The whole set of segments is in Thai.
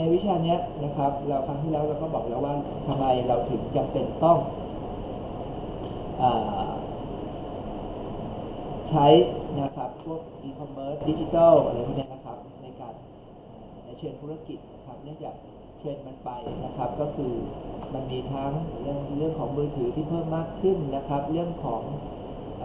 ในวิชาเนี้ยนะครับ เราครั้งที่แล้วเราก็บอกแล้วว่าทำไมเราถึงจำเป็นต้องอใช้นะครับพวกอีคอมเมิร์ซดิจิทัลอะไรพวกนี้นะครับ ในการในเชิงธุรกิจครับเนื่องจากเทรนด์มันไปนะครับ ก็คือมันมีทั้งเรื่องเรื่องของมือถือที่เพิ่มมากขึ้นนะครับ เรื่องของอ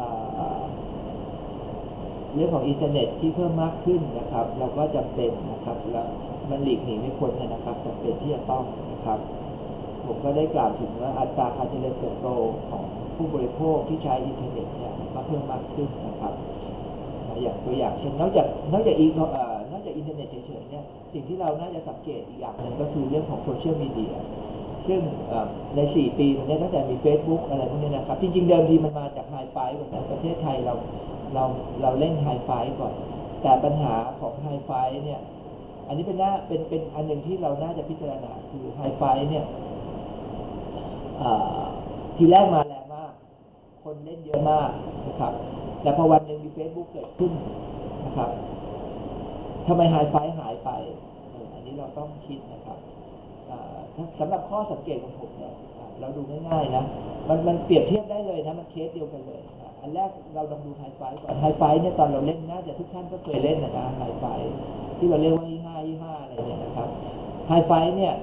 เรื่องของอินเทอร์เน็ตที่เพิ่มมากขึ้นนะครับ เราก็จำเป็นนะครับแล้วมันหลีกหนีไม่พ้นนะครับจำเป็นที่จะต้องนะครับ ผมก็ได้กล่าวถึงว่าอัตราการเจริญเติบโตของผู้บริโภคที่ใช้อินเทอร์เน็ตเนี่ยก็เพิ่มมากขึ้นนะครับอย่างตัวอย่างเช่นนอกจากนอกจากอีเอ่อนอกจากอินเทอร์เน็ตเฉยๆเนี่ยสิ่งที่เราน่าจะสังเกตอีกอย่างหนึ่งก็คือเรื่องของโซเชียลมีเดีย ซึ่งใน 4 ปีมันนี่ยตั้งแต่มี Facebook อะไรพวกนี้นะครับ จริง ๆ เดิมทีมันมาจากไฮไฟก่อนนะประเทศไทยเราเราเราเล่นไฮไฟก่อน แต่ปัญหาของไฮไฟเนี่ยอันนี้เป็นหน้าเป็นเป็นอันหนึ่งที่เราน่าจะพิจารณาคือไฮไฟเนี่ยทีแรกมาแรงมาก คนเล่นเยอะมากนะครับ แต่พอวันหนึ่งมี Facebook เกิดขึ้นนะครับทำไมไฮไฟหายไปอันนี้เราต้องคิดนะครับ สำหรับข้อสังเกตของผมเนี่ยเราดูง่ายๆนะมันมันเปรียบเทียบได้เลยนะมันเคสเดียวกันเลย อันแรกเราลองดูไฮไฟก่อนไฮไฟเนี่ยตอนเราเล่นน่าจะทุกท่านก็เคยเล่นนะนะไฮไฟที่เราเรียกว่ายี่ห้ายี่ห้าอะไรเนี่ยนะครับไฮไฟเนี่ย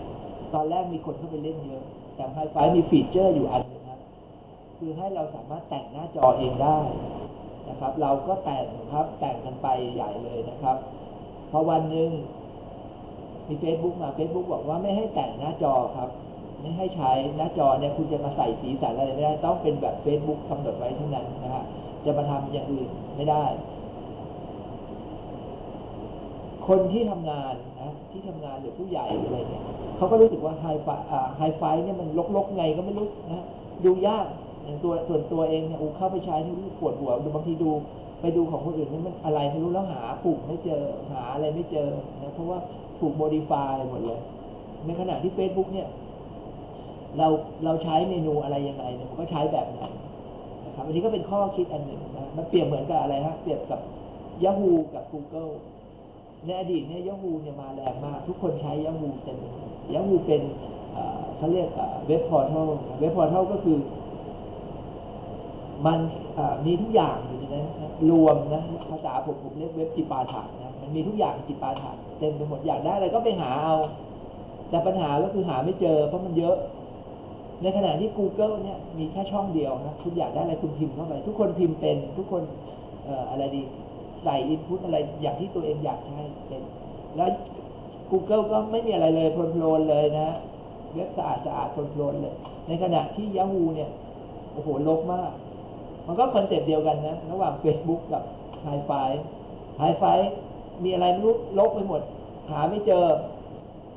ตอนแรกมีคนเข้าไปเล่นเยอะ แต่ไฮไฟมีฟีเจอร์อยู่อันนึงครับคือให้เราสามารถแต่งหน้าจอเองได้นะครับ เราก็แต่งครับแต่งกันไปใหญ่เลยนะครับพอวันหนึ่ง มี Facebook มา Facebook บอกว่าไม่ให้แต่งหน้าจอครับ ไม่ให้ใช้หน้าจอเนี่ยคุณจะมาใส่สีสันอะไรไม่ได้ ต้องเป็นแบบ Facebook กำหนดไว้เท่านั้นนะฮะจะมาทำอย่างอื่นไม่ได้ คนที่ทำงานนะที่ทำงานหรือผู้ใหญ่อะไรเนี่ยเขาก็รู้สึกว่าไฮไฟไฮไฟเนี่ยมันลกๆไงก็ไม่รู้นะดูยากอย่างตัวส่วนตัวเองเนี่ยอูเข้าไปใช้นี่ปวดหัวบางทีดู ไปดูของคนอื่นนี่มันอะไรไม่รู้แล้วหาปุ่มไม่เจอหาอะไรไม่เจอนะเพราะว่าถูกโมดิฟายหมดเลยในขณะที่ Facebook เนี่ยเราเราใช้เมนูอะไรยังไงเนี่ยมันก็ใช้แบบนั้นนะครับอันนี้ก็เป็นข้อคิดอันหนึ่งนะมันเปรียบเหมือนกับอะไรฮะเปรียบกับ Yahoo กับ Google ในอดีตเนี่ย Yahoo เนี่ยมาแรงมาก ทุกคนใช้ Yahoo เต็ม Yahoo เป็นเขาเรียกเว็บพอร์ทัลเว็บพอร์ทัลก็คือ มันมีทุกอย่างอย นนั้นรวมนะภาษาผมผมเรียกเว็บจิปาถะนะมันมีทุกอย่างจิปาถะเต็มไปหมดอยากได้อะไรก็ไปหาเอา แต่ปัญหาก็คือหาไม่เจอเพราะมันเยอะ ในขณะที่ Google เนี่ยมีแค่ช่องเดียวนะคุณอยากได้อะไรคุณพิมพ์เข้าไป ทุกคนพิมพ์เป็น ทุกคนเอ่ออะไรดีใส่อินพุตอะไรอย่างที่ตัวเองอยากใช้เป็น แล้ว Google ก็ไม่มีอะไรเลยพลนเลยนะเว็บสะอาดสะอาดพลนเลย ในขณะที่ Yahoo เนี่ยโอ้โหลกมาก มันก็คอนเซปต์เดียวกันนะ ระหว่าง Facebook กับ Hi Fi Hi Fi มีอะไรไม่รู้ลกไปหมด หาไม่เจอ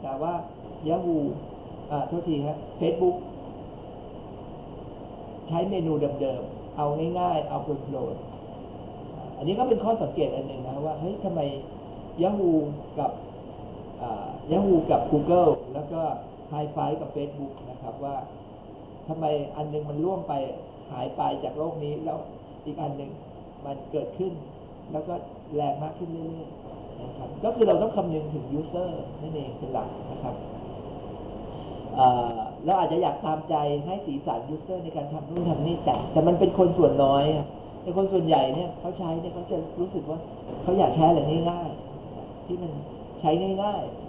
แต่ว่า Yahoo อ่าโทษทีครับ Facebook ใช้เมนูเดิมๆ เอาง่ายๆ เอาโปรดอันนี้ก็เป็นข้อสังเกตอันหนึ่งนะว่าเฮ้ยทำไม Yahoo กับ Yahoo กับ Google แล้วก็ Hi Fi กับ Facebook นะครับว่าทำไมอันนึงมันล่วงไป หายไปจากโลกนี้แล้วอีกอันหนึ่งมันเกิดขึ้น แล้วก็แรงมากขึ้นเรื่อยๆนะครับก็คือเราต้องคำนึงถึง user นั่นเองเป็นหลักนะครับเราอาจจะอยากตามใจให้สีสันยูเซอร์ในการทำนู่นทำนี่แต่แต่มันเป็นคนส่วนน้อยแต่คนส่วนใหญ่เนี่ยเขาใช้เนี่ยเขาจะรู้สึกว่าเขาอยากใช้อะไรง่ายๆที่มันใช้ง่ายๆ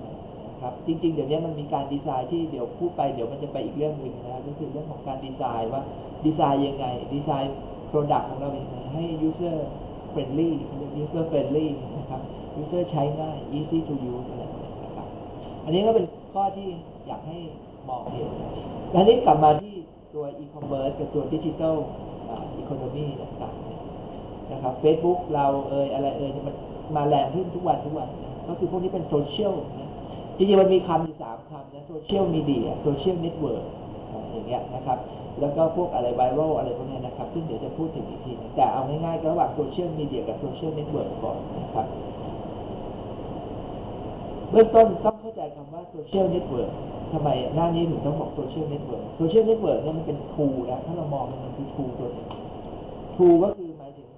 ครับจริง ๆ เดี๋ยวนี้มันมีการดีไซน์ที่เดี๋ยวพูดไปเดี๋ยวมันจะไปอีกเรื่องหนึ่งนะก็คือเรื่องของการดีไซน์ว่าดีไซน์ยังไงดีไซน์โปรดักต์ของเราอย่างไรให้ user friendly user friendly นะครับ user ใช้ง่าย easy to use อะไรนะครับ อันนี้ก็เป็นข้อที่อยากให้มองเห็นแล้วนี้กลับมาที่ตัวอีคอมเมิร์ซกับตัวดิจิทัลอีโคโนมีต่างๆนะครับเฟซบุ๊กเราเอ่ยอะไรเอ่ยมันมาแรงขึ้นทุกวันทุกวัน ก็คือพวกนี้เป็นโซเชียลน จริงๆมันมีคำอยู่สามคำนะโซเชียลมีเดียโซเชียลเน็ตเวิร์กอย่างเงี้ยนะครับ แล้วก็พวกอะไรไวรัลอะไรพวกนี้นะครับ ซึ่งเดี๋ยวจะพูดถึงอีกทีนึงแต่เอาง่ายๆก็ระหว่างโซเชียลมีเดียกับโซเชียลเน็ตเวิร์กก่อนนะครับ เบื้องต้นต้องเข้าใจคำว่าโซเชียลเน็ตเวิร์กทำไมหน้านี้ถึงต้องบอกโซเชียลเน็ตเวิร์กโซเชียลเน็ตเวิร์กเนี่ยมันเป็นทูนะถ้าเรามองมันคือทูตัวหนึ่งทูก็คือหมายถึง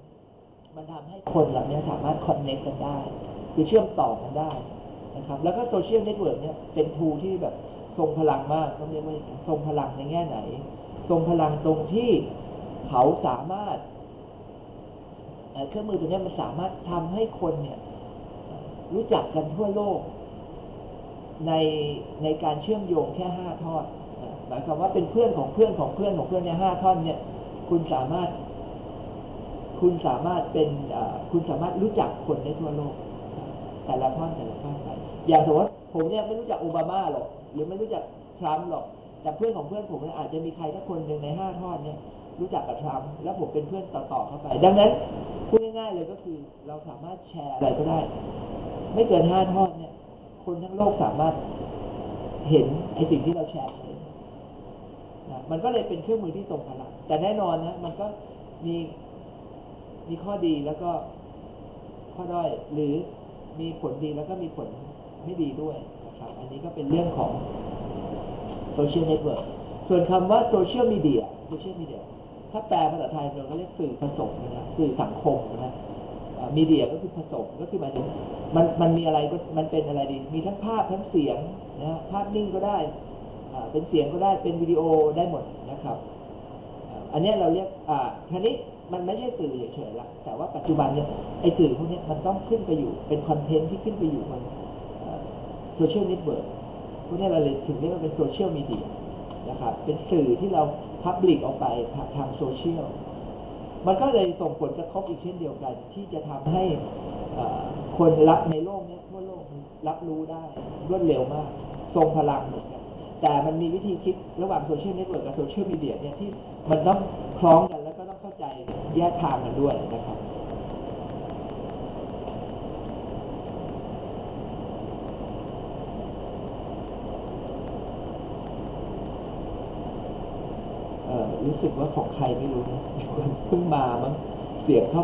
มันทำให้คนเหล่านี้สามารถคอนเน็กกันได้ คือเชื่อมต่อกันได้ นะครับแล้วก็โซเชียลเน็ตเวิร์กเนี่ยเป็นทูที่แบบทรงพลังมากต้องเรียกว่าทรงพลังในแง่ไหน ทรงพลังตรงที่เขาสามารถเครื่องมือตัวนี้มันสามารถทำให้คนเนี่ยรู้จักกันทั่วโลก ในในการเชื่อมโยงแค่ห้าทอดอ่าหมายความว่าเป็นเพื่อนของเพื่อนของเพื่อนของเพื่อนเนี่ห้าท่อนเนี่ยคุณสามารถ คุณสามารถเป็นคุณสามารถรู้จักคนได้ทั่วโลก แต่ละท่อนแต่ละท่อนไป อย่างสมมติผมเนี่ยไม่รู้จักโอบามาหรอกหรือไม่รู้จักทรัมป์หรอก แต่เพื่อนของเพื่อนผมเนี่ยอาจจะมีใครสักคนหนึ่งในห้าทอนเนี่ยรู้จักกับทรัมป์แล้วผมเป็นเพื่อนต่อๆเข้าไป ดังนั้นพูดง่ายๆเลยก็คือเราสามารถแชร์อะไรก็ได้ ไม่เกินห้าทอนเนี่ยคนทั้งโลกสามารถเห็นไอสิ่งที่เราแชร์กันนะมันก็เลยเป็นเครื่องมือที่ทรงพลังแต่แน่นอนนะมันก็มีมีข้อดีแล้วก็ข้อด้อยหรือมีผลดีแล้วก็มีผล ไม่ดีด้วยนะครับ อันนี้ก็เป็นเรื่องของโซเชียลเน็ตเวิร์กส่วนคำว่าโซเชียลมีเดียโซเชียลมีเดียถ้าแปลภาษาไทยเราก็เรียกสื่อผสมนะสื่อสังคมนะมีเดียก็คือผสมก็คือหมายถึงมันมันมีอะไรก็มันเป็นอะไรดี มีทั้งภาพทั้งเสียงนะภาพนิ่งก็ได้เป็นเสียงก็ได้เป็นวิดีโอได้หมดนะครับ อันนี้เราเรียกอ่าทีนี้มันไม่ใช่สื่อเฉยๆละแต่ว่าปัจจุบันเนี่ยไอสื่อพวกนี้มันต้องขึ้นไปอยู่เป็นคอนเทนต์ที่ขึ้นไปอยู่บน โซเชียลเน็ตเวิร์กพวกนี้ยเราเลยถึงเรียกว่าเป็นโซเชียลมีเดียนะครับเป็นสื่อที่เราพับลิกออกไปผ่านทางโซเชียลมันก็เลยส่งผลกระทบอีกเช่นเดียวกัน ที่จะทำให้คนรับในโลกนี้ทั่วโลกรับรู้ได้รวดเร็วมาก ทรงพลังเหมือนกันแต่มันมีวิธีคิดระหว่างโซเชียลเน็ตเวิร์กกับโซเชียลมีเดียเนี่ยที่มันต้องคล้องกันแล้วก็ต้องเข้าใจแยกทางกันด้วยนะครับ รู้สึกว่าของใครไม่รู้นะเพิ่งมามั้งเสียงเข้า